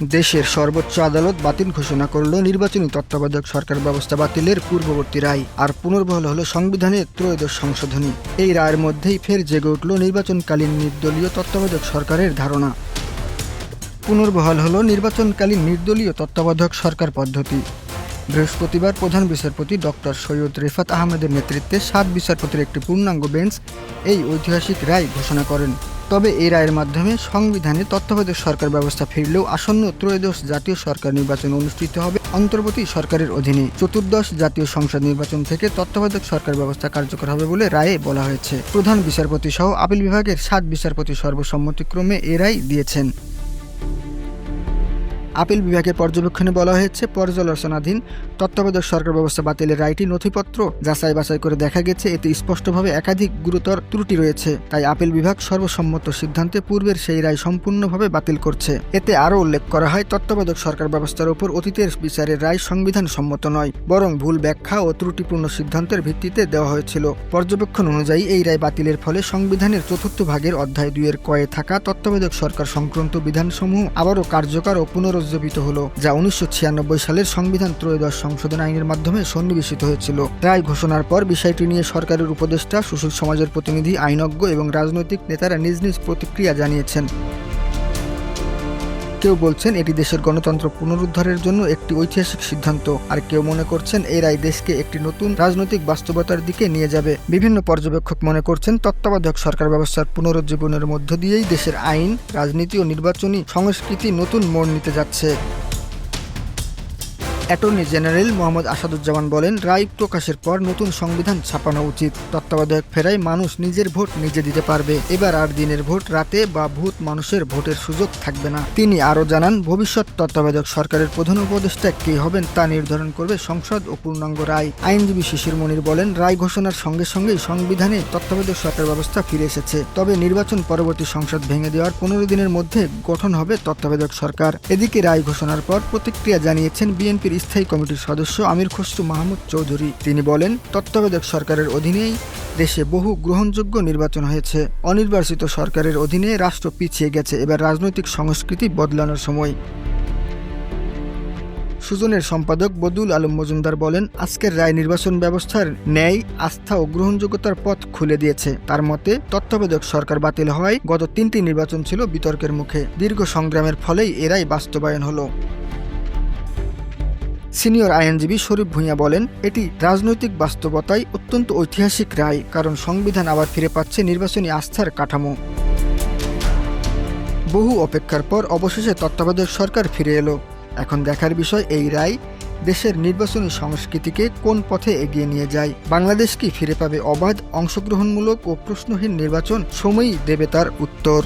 দেশের সর্বোচ্চ আদালত বাতিল ঘোষণা করল নির্বাচনী তত্ত্বাবধায়ক সরকার ব্যবস্থা বাতিলের পূর্ববর্তী রায়। আর পুনর্বহল হলো সংবিধানের ত্রয়োদশ সংশোধনী। এই রায়ের মধ্যেই ফের জেগে উঠল নির্বাচনকালীন নির্দলীয় তত্ত্বাবধায়ক সরকারের ধারণা। পুনর্বহাল হল নির্বাচনকালীন নির্দলীয় তত্ত্বাবধায়ক সরকার পদ্ধতি। বৃহস্পতিবার প্রধান বিচারপতি ডক্টর সৈয়দ রেফাত আহমেদের নেতৃত্বে সাত বিচারপতির একটি পূর্ণাঙ্গ বেঞ্চ এই ঐতিহাসিক রায় ঘোষণা করেন। তবে এই রায়ের মাধ্যমে সংবিধানে তত্ত্বাবধায়ক সরকার ব্যবস্থা ফিরলেও আসন্ন ত্রয়োদশ জাতীয় সরকার নির্বাচন অনুষ্ঠিত হবে অন্তর্বর্তী সরকারের অধীনে। চতুর্দশ জাতীয় সংসদ নির্বাচন থেকে তত্ত্বাবধায়ক সরকার ব্যবস্থা কার্যকর হবে বলে রায়ে বলা হয়েছে। প্রধান বিচারপতি সহ আপিল বিভাগের সাত বিচারপতি সর্বসম্মতিক্রমে এ রায় দিয়েছেন। আপিল বিভাগের পর্যবেক্ষণে বলা হয়েছে, পর্যালোচনাধীন তত্ত্বাবধায়ক সরকার ব্যবস্থা বাতিলের রায়টি নথিপত্র যাচাই বাছাই করে দেখা গেছে। এতে স্পষ্টভাবে একাধিক গুরুতর ত্রুটি রয়েছে, তাই আপিল বিভাগ সর্বসম্মত সিদ্ধান্তে পূর্বের সেই রায় সম্পূর্ণভাবে বাতিল করছে। এতে আরও উল্লেখ করা হয়, তত্ত্বাবধায়ক সরকার ব্যবস্থার উপর অতীতের বিচারের রায় সংবিধান সম্মত নয়, বরং ভুল ব্যাখ্যা ও ত্রুটিপূর্ণ সিদ্ধান্তের ভিত্তিতে দেওয়া হয়েছিল। পর্যবেক্ষণ অনুযায়ী, এই রায় বাতিলের ফলে সংবিধানের চতুর্থ ভাগের অধ্যায় দুইয়ের কয়ে থাকা তত্ত্বাবধায়ক সরকার সংক্রান্ত বিধানসমূহ আবারও কার্যকর ও পুনরুজ্জীবিত হলো, যা উনিশশো ছিয়ানব্বই সালের সংবিধান ত্রয়োদশ সংশোধন আইনের মাধ্যমে সন্নিবেশিত হয়েছিল। রায় ঘোষণার পর বিষয়টি নিয়ে সরকারের উপদেষ্টা সুশীল সমাজের প্রতিনিধি, আইনজ্ঞ এবং রাজনৈতিক নেতারা নিজ নিজ প্রতিক্রিয়া জানিয়েছেন। কেউ বলছেন এটি দেশের গণতন্ত্র পুনরুদ্ধারের জন্য একটি ঐতিহাসিক সিদ্ধান্ত। আর কেউ মনে করছেন এই রায় দেশকে একটি নতুন রাজনৈতিক বাস্তবতার দিকে নিয়ে যাবে। বিভিন্ন পর্যবেক্ষক মনে করছেন তত্ত্বাবধায়ক সরকার ব্যবস্থার পুনরুজ্জীবনের মধ্য দিয়েই দেশের আইন, রাজনীতি ও নির্বাচনী সংস্কৃতি নতুন মোড় নিতে যাচ্ছে। অ্যাটর্নি জেনারেল মোহাম্মদ আসাদুজ্জামান বলেন, রায় প্রকাশের পর নতুন সংবিধান ছাপানো উচিত। তত্ত্বাবধায়ক ফেরায় মানুষ নিজের ভোট নিজে দিতে পারবে। এবার আর দিনের ভোট রাতে বা ভূত মানুষের ভোটের সুযোগ থাকবে না। তিনি আরও জানান, ভবিষ্যৎ তত্ত্বাবধায়ক সরকারের প্রধান উপদেষ্টা কে হবেন তা নির্ধারণ করবে সংসদ ও পূর্ণাঙ্গ রায়। আইনজীবী শিশির মনির বলেন, রায় ঘোষণার সঙ্গে সঙ্গেই সংবিধানে তত্ত্বাবধায়ক সরকার ব্যবস্থা ফিরে এসেছে। তবে নির্বাচন পরবর্তী সংসদ ভেঙে দেওয়ার পনেরো দিনের মধ্যে গঠন হবে তত্ত্বাবধায়ক সরকার। এদিকে রায় ঘোষণার পর প্রতিক্রিয়া জানিয়েছেন বিএনপির স্থায়ী কমিটির সদস্য আমির খসরু মাহমুদ চৌধুরী। তিনি বলেন, তত্ত্বাবধায়ক সরকারের অধীনেই দেশে বহু গ্রহণযোগ্য নির্বাচন হয়েছে। অনির্বাচিত সরকারের অধীনে রাষ্ট্র পিছিয়ে গেছে, এবার রাজনৈতিক সংস্কৃতি বদলানোর সময়। সুজনের সম্পাদক বদুল আলম মজুমদার বলেন, আজকের রায় নির্বাচন ব্যবস্থার ন্যায়, আস্থা ও গ্রহণযোগ্যতার পথ খুলে দিয়েছে। তার মতে, তত্ত্বাবধায়ক সরকার বাতিল হওয়ায় গত তিনটি নির্বাচন ছিল বিতর্কের মুখে। দীর্ঘ সংগ্রামের ফলেই এরাই বাস্তবায়ন হলো। সিনিয়র আইনজীবী শরীফ ভূঁইয়া বলেন, এটি রাজনৈতিক বাস্তবতায় অত্যন্ত ঐতিহাসিক রায়, কারণ সংবিধান আবার ফিরে পাচ্ছে নির্বাচনী আস্থার কাঠামো। বহু অপেক্ষার পর অবশেষে তত্ত্বাবধায়ক সরকার ফিরে এলো। এখন দেখার বিষয় এই রায়, দেশের নির্বাচনী সংস্কৃতিকে কোন পথে এগিয়ে নিয়ে যায়? বাংলাদেশ কি ফিরে পাবে অবাধ, অংশগ্রহণমূলক ও প্রশ্নহীন নির্বাচন? সময়ই দেবে তার উত্তর।